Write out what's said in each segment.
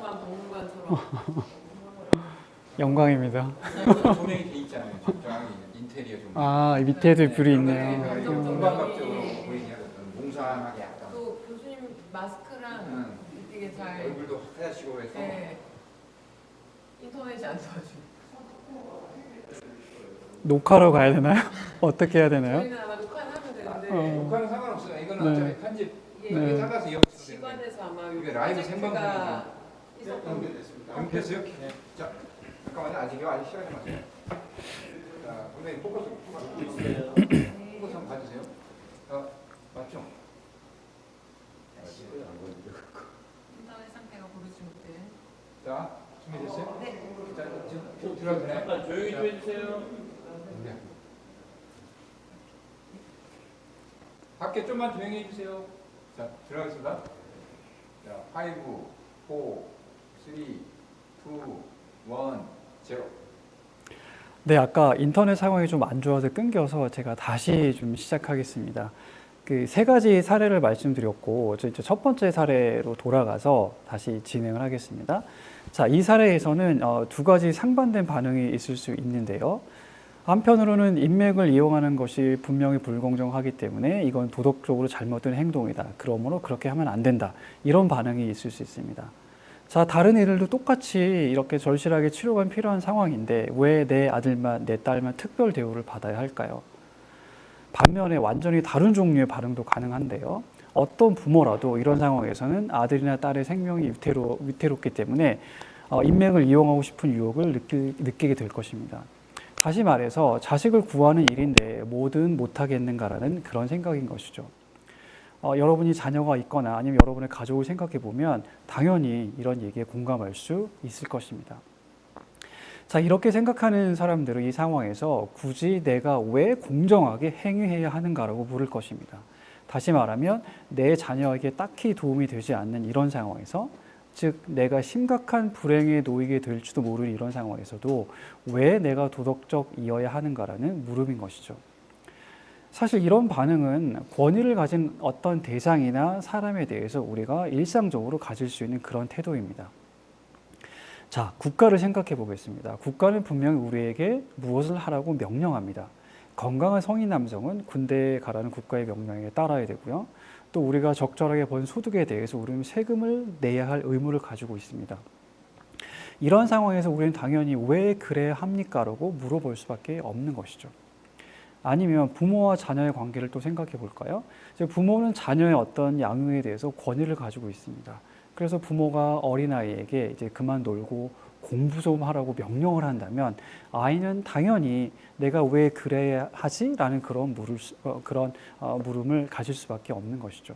조그만 박물관처럼 영광입니다. 조명이 돼 있잖아요. 적당히 인테리어 좀. 아, 이 밑에도 불이 있네요. 음. 몽상하게 약간. 또 교수님 마스크랑 응. 되게 잘 얼굴도 하얗시고 해서. 네. 인터넷이 안 도와줘. 녹화로 가야 되나요? 어떻게 해야 되나요? 저희는 아마 녹화는 하면 되는데 어. 녹화는 상관없어요. 이거는 네. 어차피 편집 이게 네. 이게 잘라서 이어붙여도 되는데. 기관에서 아마 이게 라이브 프 로젝트가 있었던 연피했어요? 자, 잠깐만요. 아직 아직 시간이 맞아요. 자, 선생님 포커스 포커스 한번 봐주세요. 어, 맞죠? 인터넷 상태가 고르지 못해. 자, 준비됐어요? 네. 자, 지금 들어도 되나요? 잠깐 조용히 좀 해주세요. 네. 밖에 좀만 조용히 해주세요. 자, 들어가겠습니다. 자, 5, 4, 3, 2, 1, 0. 네, 아까 인터넷 상황이 좀 안 좋아서 끊겨서 제가 다시 좀 시작하겠습니다. 그 세 가지 사례를 말씀드렸고, 저 이제 첫 번째 사례로 돌아가서 다시 진행을 하겠습니다. 자, 이 사례에서는 어, 두 가지 상반된 반응이 있을 수 있는데요. 한편으로는 인맥을 이용하는 것이 분명히 불공정하기 때문에 이건 도덕적으로 잘못된 행동이다. 그러므로 그렇게 하면 안 된다. 이런 반응이 있을 수 있습니다. 자, 다른 이들도 똑같이 이렇게 절실하게 치료가 필요한 상황인데 왜 내 아들만, 내 딸만 특별 대우를 받아야 할까요? 반면에 완전히 다른 종류의 반응도 가능한데요. 어떤 부모라도 이런 상황에서는 아들이나 딸의 생명이 위태로, 위태롭기 때문에 어, 인맥을 이용하고 싶은 유혹을 느끼, 느끼게 될 것입니다. 다시 말해서 자식을 구하는 일인데 뭐든 못하겠는가라는 그런 생각인 것이죠. 어, 여러분이 자녀가 있거나 아니면 여러분의 가족을 생각해 보면 당연히 이런 얘기에 공감할 수 있을 것입니다. 자, 이렇게 생각하는 사람들은 이 상황에서 굳이 내가 왜 공정하게 행위해야 하는가라고 물을 것입니다. 다시 말하면 내 자녀에게 딱히 도움이 되지 않는 이런 상황에서 즉 내가 심각한 불행에 놓이게 될지도 모르는 이런 상황에서도 왜 내가 도덕적이어야 하는가라는 물음인 것이죠. 사실 이런 반응은 권위를 가진 어떤 대상이나 사람에 대해서 우리가 일상적으로 가질 수 있는 그런 태도입니다. 자, 국가를 생각해 보겠습니다. 국가는 분명히 우리에게 무엇을 하라고 명령합니다. 건강한 성인 남성은 군대에 가라는 국가의 명령에 따라야 되고요. 또 우리가 적절하게 번 소득에 대해서 우리는 세금을 내야 할 의무를 가지고 있습니다. 이런 상황에서 우리는 당연히 왜 그래야 합니까?라고 물어볼 수밖에 없는 것이죠. 아니면 부모와 자녀의 관계를 또 생각해 볼까요? 부모는 자녀의 어떤 양육에 대해서 권위를 가지고 있습니다. 그래서 부모가 어린아이에게 이제 그만 놀고 공부 좀 하라고 명령을 한다면 아이는 당연히 내가 왜 그래야 하지? 라는 그런 물을, 수- 어, 그런 어, 물음을 가질 수밖에 없는 것이죠.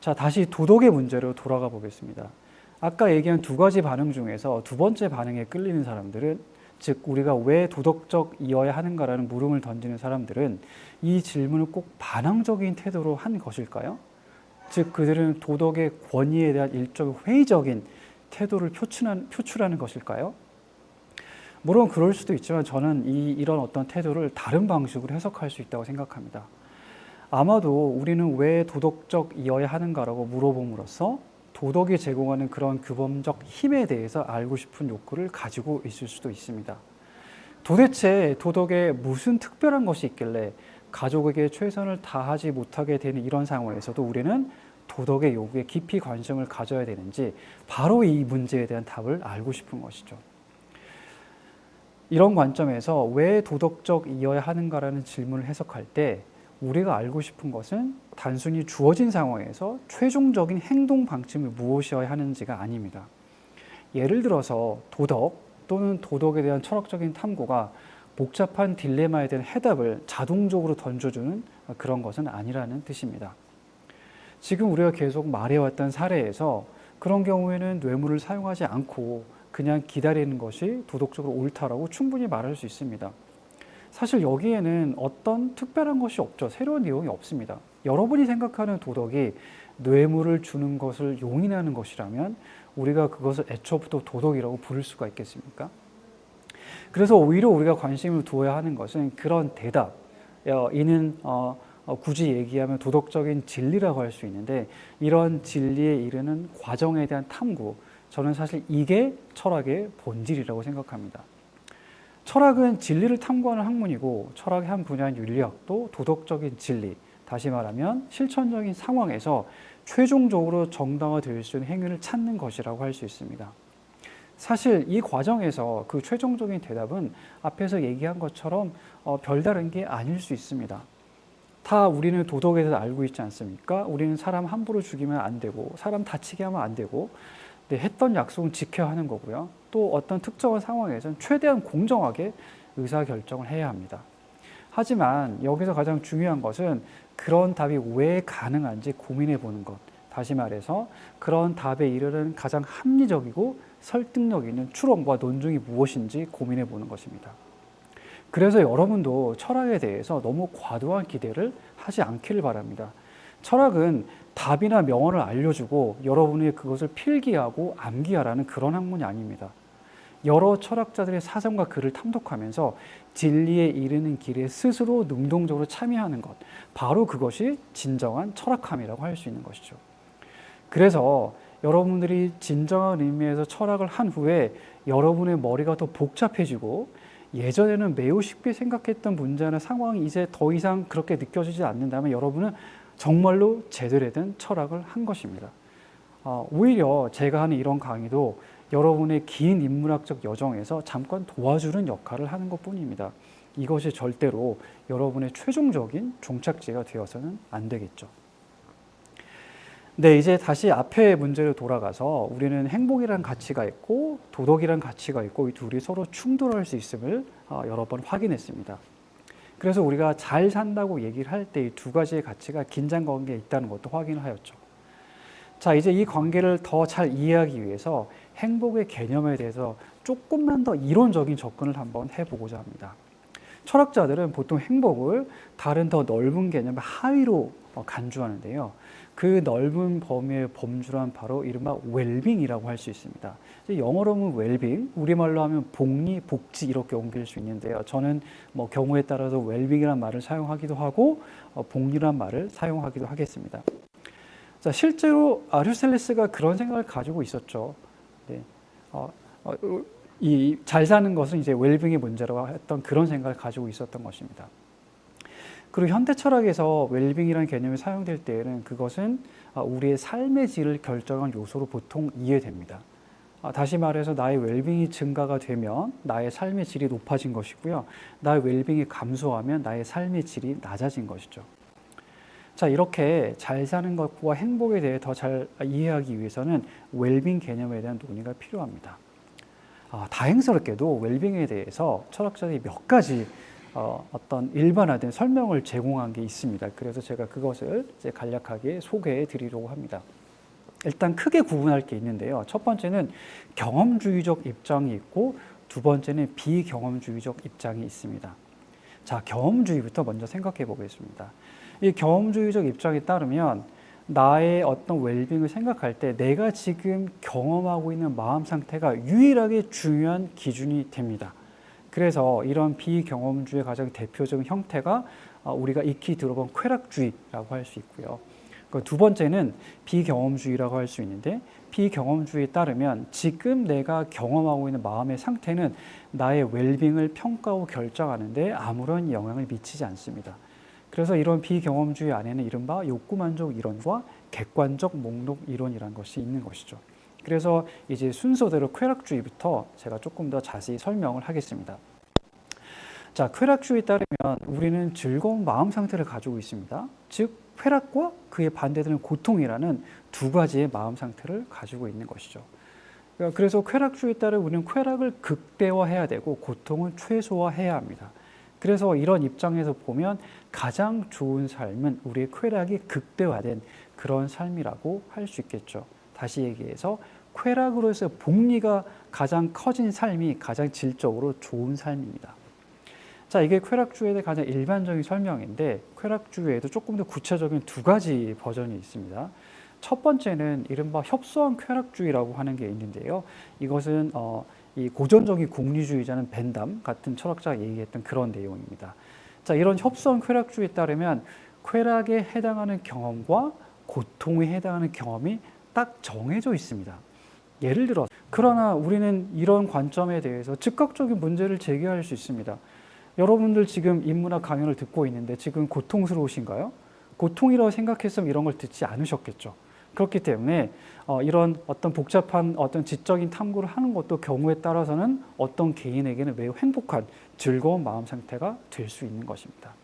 자, 다시 도덕의 문제로 돌아가 보겠습니다. 아까 얘기한 두 가지 반응 중에서 두 번째 반응에 끌리는 사람들은 즉 우리가 왜 도덕적이어야 하는가라는 물음을 던지는 사람들은 이 질문을 꼭 반항적인 태도로 한 것일까요? 즉 그들은 도덕의 권위에 대한 일종의 회의적인 태도를 표출한, 표출하는 것일까요? 물론 그럴 수도 있지만 저는 이, 이런 어떤 태도를 다른 방식으로 해석할 수 있다고 생각합니다. 아마도 우리는 왜 도덕적이어야 하는가라고 물어봄으로써 도덕이 제공하는 그런 규범적 힘에 대해서 알고 싶은 욕구를 가지고 있을 수도 있습니다. 도대체 도덕에 무슨 특별한 것이 있길래 가족에게 최선을 다하지 못하게 되는 이런 상황에서도 우리는 도덕의 요구에 깊이 관심을 가져야 되는지 바로 이 문제에 대한 답을 알고 싶은 것이죠. 이런 관점에서 왜 도덕적이어야 하는가라는 질문을 해석할 때 우리가 알고 싶은 것은 단순히 주어진 상황에서 최종적인 행동 방침이 무엇이어야 하는지가 아닙니다. 예를 들어서 도덕 또는 도덕에 대한 철학적인 탐구가 복잡한 딜레마에 대한 해답을 자동적으로 던져주는 그런 것은 아니라는 뜻입니다. 지금 우리가 계속 말해왔던 사례에서 그런 경우에는 뇌물을 사용하지 않고 그냥 기다리는 것이 도덕적으로 옳다라고 충분히 말할 수 있습니다. 사실 여기에는 어떤 특별한 것이 없죠. 새로운 내용이 없습니다. 여러분이 생각하는 도덕이 뇌물을 주는 것을 용인하는 것이라면 우리가 그것을 애초부터 도덕이라고 부를 수가 있겠습니까? 그래서 오히려 우리가 관심을 두어야 하는 것은 그런 대답, 어, 이는 어, 어, 굳이 얘기하면 도덕적인 진리라고 할 수 있는데 이런 진리에 이르는 과정에 대한 탐구, 저는 사실 이게 철학의 본질이라고 생각합니다. 철학은 진리를 탐구하는 학문이고 철학의 한 분야인 윤리학도 도덕적인 진리, 다시 말하면 실천적인 상황에서 최종적으로 정당화될 수 있는 행위를 찾는 것이라고 할 수 있습니다. 사실 이 과정에서 그 최종적인 대답은 앞에서 얘기한 것처럼 어, 별다른 게 아닐 수 있습니다. 다 우리는 도덕에 대해서 알고 있지 않습니까? 우리는 사람 함부로 죽이면 안 되고 사람 다치게 하면 안 되고 네, 했던 약속은 지켜야 하는 거고요. 또 어떤 특정한 상황에서는 최대한 공정하게 의사 결정을 해야 합니다. 하지만 여기서 가장 중요한 것은 그런 답이 왜 가능한지 고민해 보는 것. 다시 말해서 그런 답에 이르는 가장 합리적이고 설득력 있는 추론과 논증이 무엇인지 고민해 보는 것입니다. 그래서 여러분도 철학에 대해서 너무 과도한 기대를 하지 않기를 바랍니다. 철학은 답이나 명언을 알려주고 여러분이 그것을 필기하고 암기하라는 그런 학문이 아닙니다. 여러 철학자들의 사정과 글을 탐독하면서 진리에 이르는 길에 스스로 능동적으로 참여하는 것, 바로 그것이 진정한 철학함이라고 할 수 있는 것이죠. 그래서 여러분들이 진정한 의미에서 철학을 한 후에 여러분의 머리가 더 복잡해지고 예전에는 매우 쉽게 생각했던 문제나 상황이 이제 더 이상 그렇게 느껴지지 않는다면 여러분은 정말로 제대로 된 철학을 한 것입니다. 어, 오히려 제가 하는 이런 강의도 여러분의 긴 인문학적 여정에서 잠깐 도와주는 역할을 하는 것 뿐입니다. 이것이 절대로 여러분의 최종적인 종착지가 되어서는 안 되겠죠. 네, 이제 다시 앞에 문제로 돌아가서 우리는 행복이란 가치가 있고 도덕이란 가치가 있고 이 둘이 서로 충돌할 수 있음을 어, 여러 번 확인했습니다. 그래서 우리가 잘 산다고 얘기를 할 때 이 두 가지의 가치가 긴장 관계에 있다는 것도 확인을 하였죠. 자, 이제 이 관계를 더 잘 이해하기 위해서 행복의 개념에 대해서 조금만 더 이론적인 접근을 한번 해보고자 합니다. 철학자들은 보통 행복을 다른 더 넓은 개념의 하위로 어, 간주하는데요. 그 넓은 범위의 범주란 바로 이른바 웰빙이라고 할 수 있습니다. 영어로 하면 웰빙, 우리말로 하면 복리, 복지 이렇게 옮길 수 있는데요. 저는 뭐 경우에 따라서 웰빙이란 말을 사용하기도 하고 어, 복리란 말을 사용하기도 하겠습니다. 자, 실제로 아리스텔레스가 그런 생각을 가지고 있었죠. 네. 어, 어, 이잘 사는 것은 이제 웰빙의 문제라고 했던 그런 생각을 가지고 있었던 것입니다. 그리고 현대 철학에서 웰빙이라는 개념이 사용될 때에는 그것은 아, 우리의 삶의 질을 결정한 요소로 보통 이해됩니다. 아, 다시 말해서 나의 웰빙이 증가가 되면 나의 삶의 질이 높아진 것이고요. 나의 웰빙이 감소하면 나의 삶의 질이 낮아진 것이죠. 자, 이렇게 잘 사는 것과 행복에 대해 더 잘 이해하기 위해서는 웰빙 개념에 대한 논의가 필요합니다. 아, 다행스럽게도 웰빙에 대해서 철학자들이 몇 가지 어, 어떤 일반화된 설명을 제공한 게 있습니다. 그래서 제가 그것을 간략하게 소개해 드리려고 합니다. 일단 크게 구분할 게 있는데요. 첫 번째는 경험주의적 입장이 있고 두 번째는 비경험주의적 입장이 있습니다. 자, 경험주의부터 먼저 생각해 보겠습니다. 이 경험주의적 입장에 따르면 나의 어떤 웰빙을 생각할 때 내가 지금 경험하고 있는 마음 상태가 유일하게 중요한 기준이 됩니다. 그래서 이런 비경험주의 가장 대표적인 형태가 어, 우리가 익히 들어본 쾌락주의라고 할 수 있고요. 그두 번째는 비경험주의라고 할 수 있는데 비경험주의에 따르면 지금 내가 경험하고 있는 마음의 상태는 나의 웰빙을 평가하고 결정하는데 아무런 영향을 미치지 않습니다. 그래서 이런 비경험주의 안에는 이른바 욕구만족 이론과 객관적 목록 이론이라는 것이 있는 것이죠. 그래서 이제 순서대로 쾌락주의부터 제가 조금 더 자세히 설명을 하겠습니다. 자, 쾌락주의에 따르면 우리는 즐거운 마음 상태를 가지고 있습니다. 즉, 쾌락과 그의 반대되는 고통이라는 두 가지의 마음 상태를 가지고 있는 것이죠. 그래서 쾌락주의에 따르 우리는 쾌락을 극대화해야 되고 고통은 최소화해야 합니다. 그래서 이런 입장에서 보면 가장 좋은 삶은 우리의 쾌락이 극대화된 그런 삶이라고 할 수 있겠죠. 다시 얘기해서 쾌락으로서 복리가 가장 커진 삶이 가장 질적으로 좋은 삶입니다. 자, 이게 쾌락주의에 대해 가장 일반적인 설명인데 쾌락주의에도 조금 더 구체적인 두 가지 버전이 있습니다. 첫 번째는 이른바 협소한 쾌락주의라고 하는 게 있는데요. 이것은 어, 이 고전적인 공리주의자는 벤담 같은 철학자가 얘기했던 그런 내용입니다. 자, 이런 협소한 쾌락주의에 따르면 쾌락에 해당하는 경험과 고통에 해당하는 경험이 딱 정해져 있습니다. 예를 들어 그러나 우리는 이런 관점에 대해서 즉각적인 문제를 제기할 수 있습니다. 여러분들 지금 인문학 강연을 듣고 있는데 지금 고통스러우신가요? 고통이라고 생각했으면 이런 걸 듣지 않으셨겠죠. 그렇기 때문에 어, 이런 어떤 복잡한 어떤 지적인 탐구를 하는 것도 경우에 따라서는 어떤 개인에게는 매우 행복한 즐거운 마음 상태가 될 수 있는 것입니다.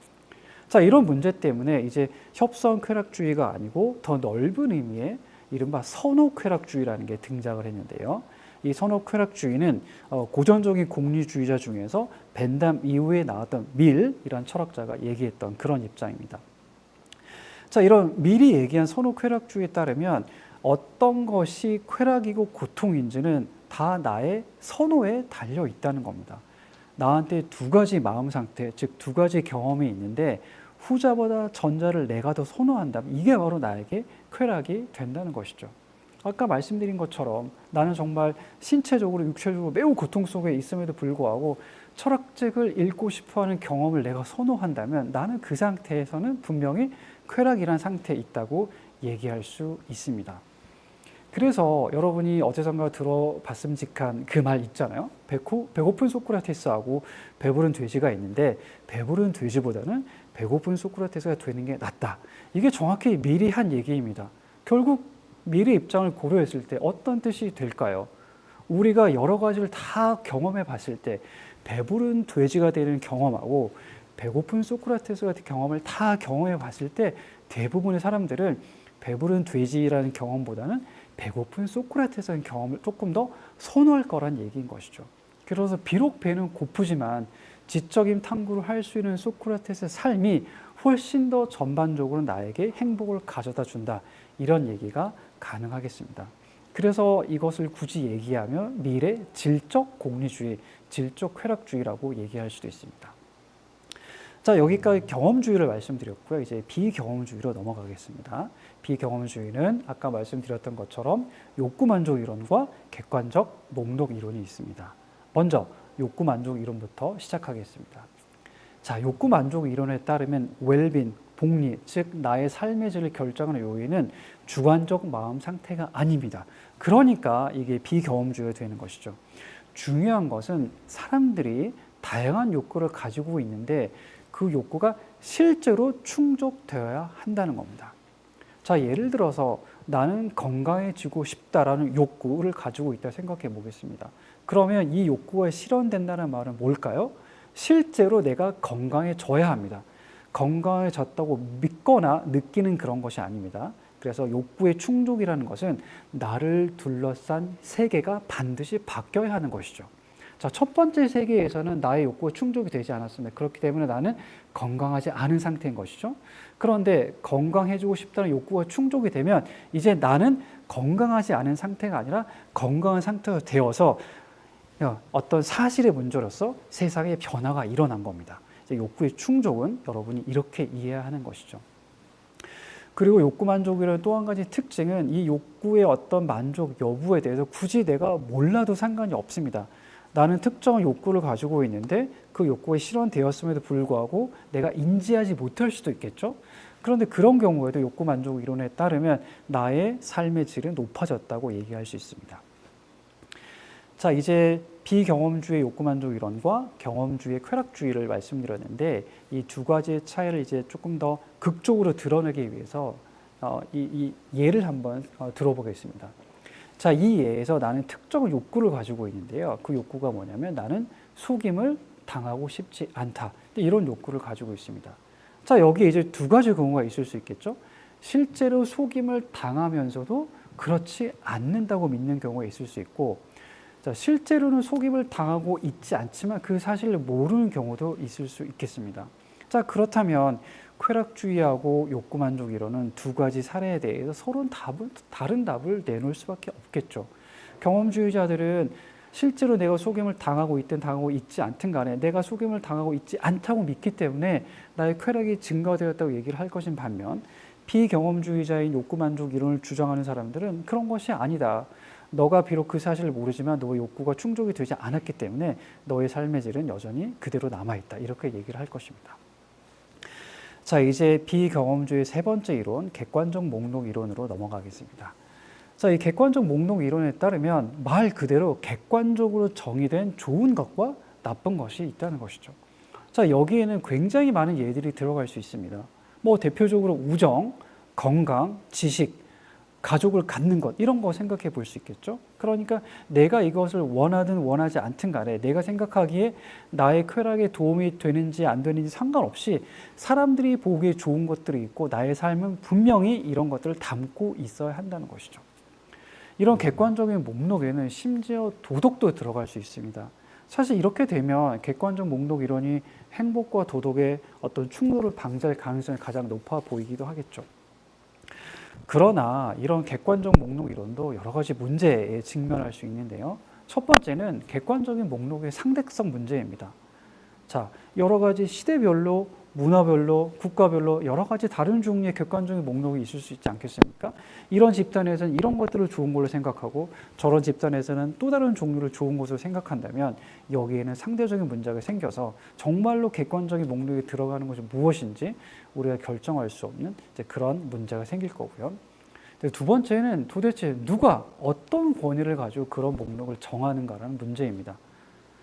자, 이런 문제 때문에 이제 협성 쾌락주의가 아니고 더 넓은 의미의 이른바 선호 쾌락주의라는 게 등장을 했는데요. 이 선호 쾌락주의는 어, 고전적인 공리주의자 중에서 벤담 이후에 나왔던 밀이란 철학자가 얘기했던 그런 입장입니다. 자, 이런 미리 얘기한 선호 쾌락주의에 따르면 어떤 것이 쾌락이고 고통인지는 다 나의 선호에 달려 있다는 겁니다. 나한테 두 가지 마음 상태, 즉 두 가지 경험이 있는데 후자보다 전자를 내가 더 선호한다면 이게 바로 나에게 쾌락이 된다는 것이죠. 아까 말씀드린 것처럼 나는 정말 신체적으로 육체적으로 매우 고통 속에 있음에도 불구하고 철학책을 읽고 싶어하는 경험을 내가 선호한다면 나는 그 상태에서는 분명히 쾌락이란 상태에 있다고 얘기할 수 있습니다. 그래서 여러분이 어디선가 들어봤음직한 그 말 있잖아요. 배고, 배고픈 소크라테스하고 배부른 돼지가 있는데 배부른 돼지보다는 배고픈 소크라테스가 되는 게 낫다. 이게 정확히 미리 한 얘기입니다. 결국 미리 입장을 고려했을 때 어떤 뜻이 될까요? 우리가 여러 가지를 다 경험해 봤을 때 배부른 돼지가 되는 경험하고 배고픈 소크라테스 같은 경험을 다 경험해 봤을 때 대부분의 사람들은 배부른 돼지라는 경험보다는 배고픈 소크라테스라는 경험을 조금 더 선호할 거란 얘기인 것이죠. 그래서 비록 배는 고프지만 지적인 탐구를 할 수 있는 소크라테스의 삶이 훨씬 더 전반적으로 나에게 행복을 가져다 준다. 이런 얘기가 가능하겠습니다. 그래서 이것을 굳이 얘기하면 미래 질적 공리주의, 질적 쾌락주의라고 얘기할 수도 있습니다. 자, 여기까지 경험주의를 말씀드렸고요. 이제 비경험주의로 넘어가겠습니다. 비경험주의는 아까 말씀드렸던 것처럼 욕구 만족 이론과 객관적 목록 이론이 있습니다. 먼저 욕구 만족 이론부터 시작하겠습니다. 자, 욕구 만족 이론에 따르면 웰빈, 복리, 즉 나의 삶의 질을 결정하는 요인은 주관적 마음 상태가 아닙니다. 그러니까 이게 비경험주의가 되는 것이죠. 중요한 것은 사람들이 다양한 욕구를 가지고 있는데 그 욕구가 실제로 충족되어야 한다는 겁니다. 자, 예를 들어서 나는 건강해지고 싶다라는 욕구를 가지고 있다 생각해 보겠습니다. 그러면 이 욕구가 실현된다는 말은 뭘까요? 실제로 내가 건강해져야 합니다. 건강해졌다고 믿거나 느끼는 그런 것이 아닙니다. 그래서 욕구의 충족이라는 것은 나를 둘러싼 세계가 반드시 바뀌어야 하는 것이죠. 자, 첫 번째 세계에서는 나의 욕구가 충족이 되지 않았습니다. 그렇기 때문에 나는 건강하지 않은 상태인 것이죠. 그런데 건강해지고 싶다는 욕구가 충족이 되면 이제 나는 건강하지 않은 상태가 아니라 건강한 상태가 되어서 어떤 사실의 문제로서 세상에 변화가 일어난 겁니다. 욕구의 충족은 여러분이 이렇게 이해하는 것이죠. 그리고 욕구 만족이라는 또 한 가지 특징은 이 욕구의 어떤 만족 여부에 대해서 굳이 내가 몰라도 상관이 없습니다. 나는 특정한 욕구를 가지고 있는데 그 욕구가 실현되었음에도 불구하고 내가 인지하지 못할 수도 있겠죠. 그런데 그런 경우에도 욕구 만족 이론에 따르면 나의 삶의 질은 높아졌다고 얘기할 수 있습니다. 자, 이제 비경험주의 욕구 만족 이론과 경험주의 쾌락주의를 말씀드렸는데 이 두 가지의 차이를 이제 조금 더 극적으로 드러내기 위해서 어, 이, 이 예를 한번 어, 들어보겠습니다. 자, 이 예에서 나는 특정한 욕구를 가지고 있는데요. 그 욕구가 뭐냐면 나는 속임을 당하고 싶지 않다. 이런 욕구를 가지고 있습니다. 자, 여기에 이제 두 가지 경우가 있을 수 있겠죠. 실제로 속임을 당하면서도 그렇지 않는다고 믿는 경우가 있을 수 있고, 자, 실제로는 속임을 당하고 있지 않지만 그 사실을 모르는 경우도 있을 수 있겠습니다. 자, 그렇다면 쾌락주의하고 욕구 만족 이론은 두 가지 사례에 대해서 서로 답을, 다른 답을 내놓을 수밖에 없겠죠. 경험주의자들은 실제로 내가 속임을 당하고 있든 당하고 있지 않든 간에 내가 속임을 당하고 있지 않다고 믿기 때문에 나의 쾌락이 증가되었다고 얘기를 할 것인 반면 비경험주의자인 욕구 만족 이론을 주장하는 사람들은 그런 것이 아니다. 너가 비록 그 사실을 모르지만 너의 욕구가 충족이 되지 않았기 때문에 너의 삶의 질은 여전히 그대로 남아있다. 이렇게 얘기를 할 것입니다. 자, 이제 비경험주의 세 번째 이론, 객관적 목록 이론으로 넘어가겠습니다. 자, 이 객관적 목록 이론에 따르면 말 그대로 객관적으로 정의된 좋은 것과 나쁜 것이 있다는 것이죠. 자, 여기에는 굉장히 많은 예들이 들어갈 수 있습니다. 뭐 대표적으로 우정, 건강, 지식, 가족을 갖는 것 이런 거 생각해 볼 수 있겠죠. 그러니까 내가 이것을 원하든 원하지 않든 간에 내가 생각하기에 나의 쾌락에 도움이 되는지 안 되는지 상관없이 사람들이 보기에 좋은 것들이 있고 나의 삶은 분명히 이런 것들을 담고 있어야 한다는 것이죠. 이런 객관적인 목록에는 심지어 도덕도 들어갈 수 있습니다. 사실 이렇게 되면 객관적 목록 이론이 행복과 도덕의 어떤 충돌을 방지할 가능성이 가장 높아 보이기도 하겠죠. 그러나 이런 객관적 목록 이론도 여러 가지 문제에 직면할 수 있는데요. 첫 번째는 객관적인 목록의 상대성 문제입니다. 자, 여러 가지 시대별로, 문화별로, 국가별로 여러 가지 다른 종류의 객관적인 목록이 있을 수 있지 않겠습니까? 이런 집단에서는 이런 것들을 좋은 걸로 생각하고 저런 집단에서는 또 다른 종류를 좋은 것으로 생각한다면 여기에는 상대적인 문제가 생겨서 정말로 객관적인 목록에 들어가는 것이 무엇인지 우리가 결정할 수 없는 그런 문제가 생길 거고요. 두 번째는 도대체 누가 어떤 권위를 가지고 그런 목록을 정하는가라는 문제입니다.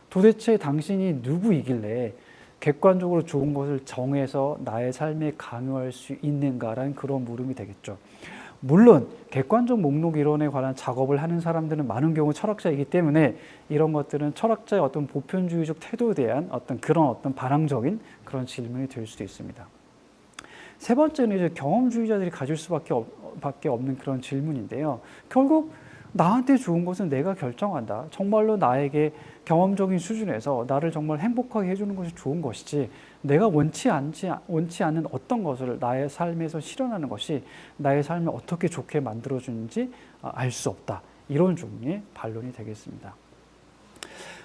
도대체 당신이 누구이길래 객관적으로 좋은 것을 정해서 나의 삶에 강요할 수 있는가라는 그런 물음이 되겠죠. 물론 객관적 목록 이론에 관한 작업을 하는 사람들은 많은 경우 철학자이기 때문에 이런 것들은 철학자의 어떤 보편주의적 태도에 대한 어떤 그런 어떤 반항적인 그런 질문이 될 수도 있습니다. 세 번째는 이제 경험주의자들이 가질 수밖에 없, 밖에 없는 그런 질문인데요. 결국 나한테 좋은 것은 내가 결정한다. 정말로 나에게 경험적인 수준에서 나를 정말 행복하게 해주는 것이 좋은 것이지 내가 원치 않지 원치 않는 어떤 것을 나의 삶에서 실현하는 것이 나의 삶을 어떻게 좋게 만들어주는지 알 수 없다. 이런 종류의 반론이 되겠습니다.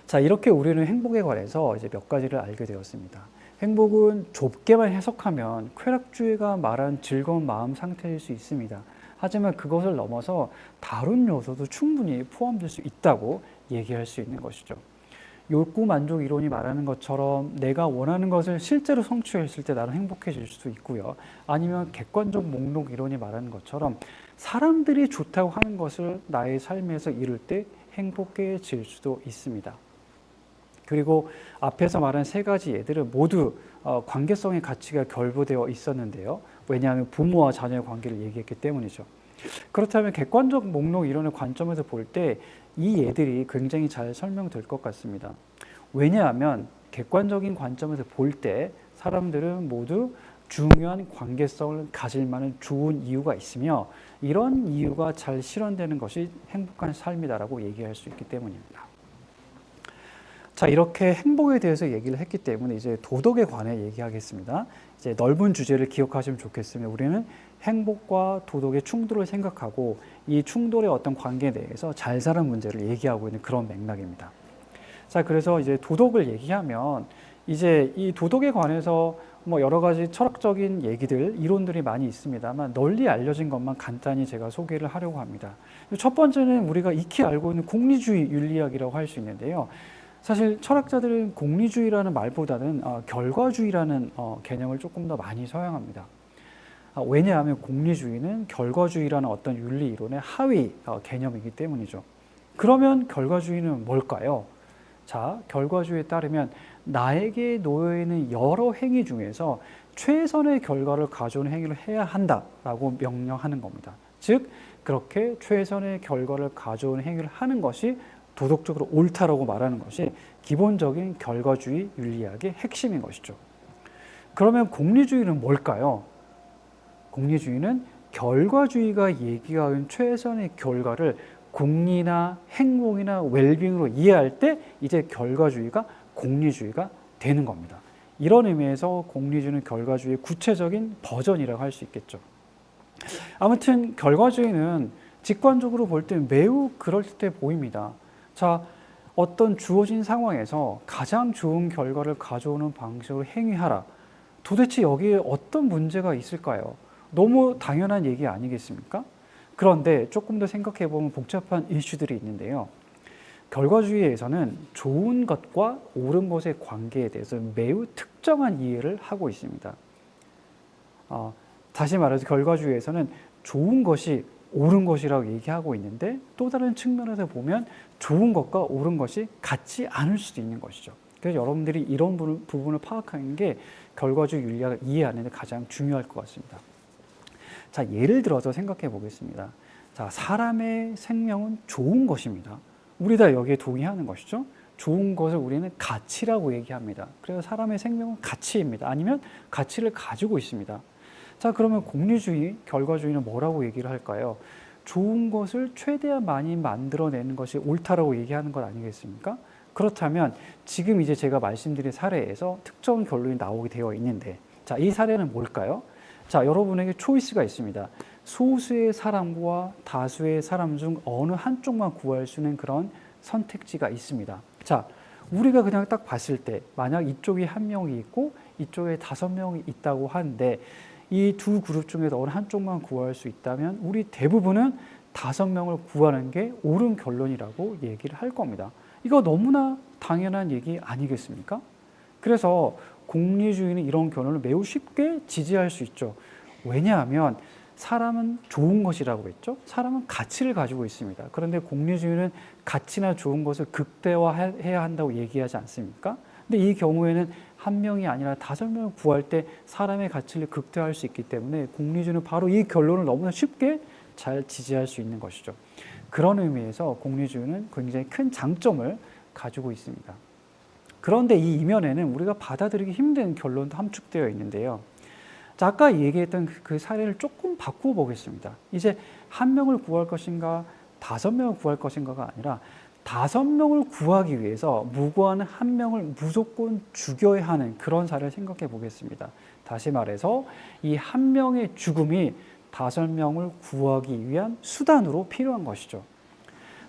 자 이렇게 우리는 행복에 관해서 이제 몇 가지를 알게 되었습니다. 행복은 좁게만 해석하면 쾌락주의가 말한 즐거운 마음 상태일 수 있습니다. 하지만 그것을 넘어서 다른 요소도 충분히 포함될 수 있다고 얘기할 수 있는 것이죠. 욕구 만족 이론이 말하는 것처럼 내가 원하는 것을 실제로 성취했을 때 나는 행복해질 수도 있고요. 아니면 객관적 목록 이론이 말하는 것처럼 사람들이 좋다고 하는 것을 나의 삶에서 이룰 때 행복해질 수도 있습니다. 그리고 앞에서 말한 세 가지 예들은 모두 어, 관계성의 가치가 결부되어 있었는데요. 왜냐하면 부모와 자녀의 관계를 얘기했기 때문이죠. 그렇다면 객관적 목록 이론의 관점에서 볼 때 이 예들이 굉장히 잘 설명될 것 같습니다. 왜냐하면 객관적인 관점에서 볼 때 사람들은 모두 중요한 관계성을 가질 만한 좋은 이유가 있으며 이런 이유가 잘 실현되는 것이 행복한 삶이다라고 얘기할 수 있기 때문입니다. 자, 이렇게 행복에 대해서 얘기를 했기 때문에 이제 도덕에 관해 얘기하겠습니다. 이제 넓은 주제를 기억하시면 좋겠습니다. 우리는 행복과 도덕의 충돌을 생각하고 이 충돌의 어떤 관계에 대해서 잘 사는 문제를 얘기하고 있는 그런 맥락입니다. 자, 그래서 이제 도덕을 얘기하면 이제 이 도덕에 관해서 뭐 여러 가지 철학적인 얘기들, 이론들이 많이 있습니다만 널리 알려진 것만 간단히 제가 소개를 하려고 합니다. 첫 번째는 우리가 익히 알고 있는 공리주의 윤리학이라고 할 수 있는데요. 사실 철학자들은 공리주의라는 말보다는 어, 결과주의라는 어, 개념을 조금 더 많이 서양합니다. 아, 왜냐하면 공리주의는 결과주의라는 어떤 윤리 이론의 하위 어, 개념이기 때문이죠. 그러면 결과주의는 뭘까요? 자, 결과주의에 따르면 나에게 놓여 있는 여러 행위 중에서 최선의 결과를 가져오는 행위를 해야 한다라고 명령하는 겁니다. 즉, 그렇게 최선의 결과를 가져오는 행위를 하는 것이 도덕적으로 옳다라고 말하는 것이 기본적인 결과주의 윤리학의 핵심인 것이죠. 그러면 공리주의는 뭘까요? 공리주의는 결과주의가 얘기하는 최선의 결과를 공리나 행복이나 웰빙으로 이해할 때 이제 결과주의가 공리주의가 되는 겁니다. 이런 의미에서 공리주의는 결과주의의 구체적인 버전이라고 할 수 있겠죠. 아무튼 결과주의는 직관적으로 볼 때 매우 그럴듯해 보입니다. 자, 어떤 주어진 상황에서 가장 좋은 결과를 가져오는 방식으로 행위하라. 도대체 여기에 어떤 문제가 있을까요? 너무 당연한 얘기 아니겠습니까? 그런데 조금 더 생각해 보면 복잡한 이슈들이 있는데요. 결과주의에서는 좋은 것과 옳은 것의 관계에 대해서 매우 특정한 이해를 하고 있습니다. 어, 다시 말해서 결과주의에서는 좋은 것이 옳은 것이라고 얘기하고 있는데 또 다른 측면에서 보면 좋은 것과 옳은 것이 같지 않을 수도 있는 것이죠. 그래서 여러분들이 이런 부분- 부분을 파악하는 게 결과적 윤리학을 이해하는 데 가장 중요할 것 같습니다. 자, 예를 들어서 생각해 보겠습니다. 자, 사람의 생명은 좋은 것입니다. 우리 다 여기에 동의하는 것이죠. 좋은 것을 우리는 가치라고 얘기합니다. 그래서 사람의 생명은 가치입니다. 아니면 가치를 가지고 있습니다. 자, 그러면 공리주의, 결과주의는 뭐라고 얘기를 할까요? 좋은 것을 최대한 많이 만들어내는 것이 옳다라고 얘기하는 것 아니겠습니까? 그렇다면 지금 이제 제가 말씀드린 사례에서 특정 결론이 나오게 되어 있는데, 자, 이 사례는 뭘까요? 자, 여러분에게 초이스가 있습니다. 소수의 사람과 다수의 사람 중 어느 한쪽만 구할 수 있는 그런 선택지가 있습니다. 자, 우리가 그냥 딱 봤을 때 만약 이쪽에 한 명이 있고 이쪽에 다섯 명이 있다고 하는데 이 두 그룹 중에서 어느 한쪽만 구할 수 있다면 우리 대부분은 다섯 명을 구하는 게 옳은 결론이라고 얘기를 할 겁니다. 이거 너무나 당연한 얘기 아니겠습니까? 그래서 공리주의는 이런 결론을 매우 쉽게 지지할 수 있죠. 왜냐하면 사람은 좋은 것이라고 했죠. 사람은 가치를 가지고 있습니다. 그런데 공리주의는 가치나 좋은 것을 극대화해야 한다고 얘기하지 않습니까? 근데 이 경우에는 한 명이 아니라 다섯 명을 구할 때 사람의 가치를 극대화할 수 있기 때문에 공리주의는 바로 이 결론을 너무나 쉽게 잘 지지할 수 있는 것이죠. 그런 의미에서 공리주의는 굉장히 큰 장점을 가지고 있습니다. 그런데 이 이면에는 우리가 받아들이기 힘든 결론도 함축되어 있는데요. 자, 아까 얘기했던 그- 그 사례를 조금 바꾸어 보겠습니다. 이제 한 명을 구할 것인가, 다섯 명을 구할 것인가가 아니라 다섯 명을 구하기 위해서 무고한 한 명을 무조건 죽여야 하는 그런 사례를 생각해 보겠습니다. 다시 말해서 이 한 명의 죽음이 다섯 명을 구하기 위한 수단으로 필요한 것이죠.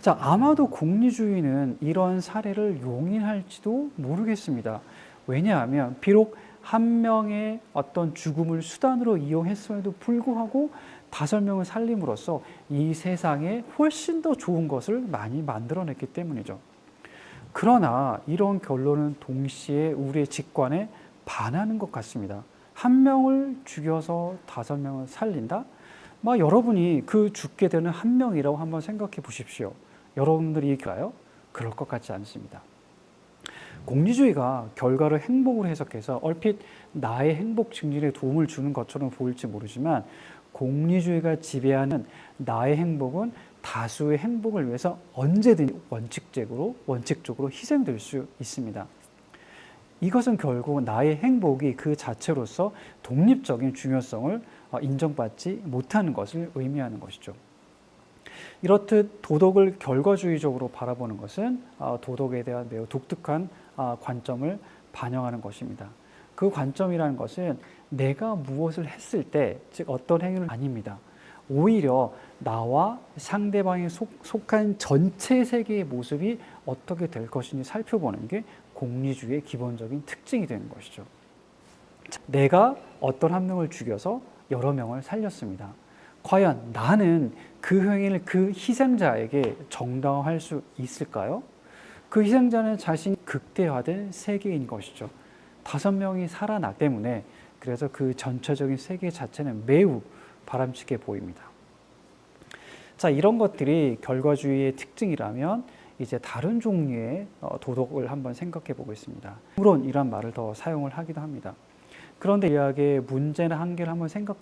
자, 아마도 공리주의는 이런 사례를 용인할지도 모르겠습니다. 왜냐하면 비록 한 명의 어떤 죽음을 수단으로 이용했음에도 불구하고 다섯 명을 살림으로써 이 세상에 훨씬 더 좋은 것을 많이 만들어냈기 때문이죠. 그러나 이런 결론은 동시에 우리의 직관에 반하는 것 같습니다. 한 명을 죽여서 다섯 명을 살린다? 막 여러분이 그 죽게 되는 한 명이라고 한번 생각해 보십시오. 여러분들이 가요? 그럴 것 같지 않습니다. 공리주의가 결과를 행복으로 해석해서 얼핏 나의 행복 증진에 도움을 주는 것처럼 보일지 모르지만 공리주의가 지배하는 나의 행복은 다수의 행복을 위해서 언제든 원칙적으로 원칙적으로 희생될 수 있습니다. 이것은 결국 나의 행복이 그 자체로서 독립적인 중요성을 어, 인정받지 못하는 것을 의미하는 것이죠. 이렇듯 도덕을 결과주의적으로 바라보는 것은 어, 도덕에 대한 매우 독특한 아, 관점을 반영하는 것입니다. 그 관점이라는 것은 내가 무엇을 했을 때, 즉 어떤 행위를 아닙니다. 오히려 나와 상대방이 속, 속한 전체 세계의 모습이 어떻게 될 것인지 살펴보는 게 공리주의의 기본적인 특징이 되는 것이죠. 자, 내가 어떤 한 명을 죽여서 여러 명을 살렸습니다. 과연 나는 그 행위를 그 희생자에게 정당화할 수 있을까요? 그 희생자는 자신이 극대화된 세계인 것이죠. 다섯 명이 살아났기 때문에 그래서 그 전체적인 세계 자체는 매우 바람직해 보입니다. 자, 이런 것들이 결과주의의 특징이라면 이제 다른 종류의 어, 도덕을 한번 생각해 보겠습니다. 물론 이런 말을 더 사용을 하기도 합니다. 그런데 이야기의 문제나 한계를 한번 생각해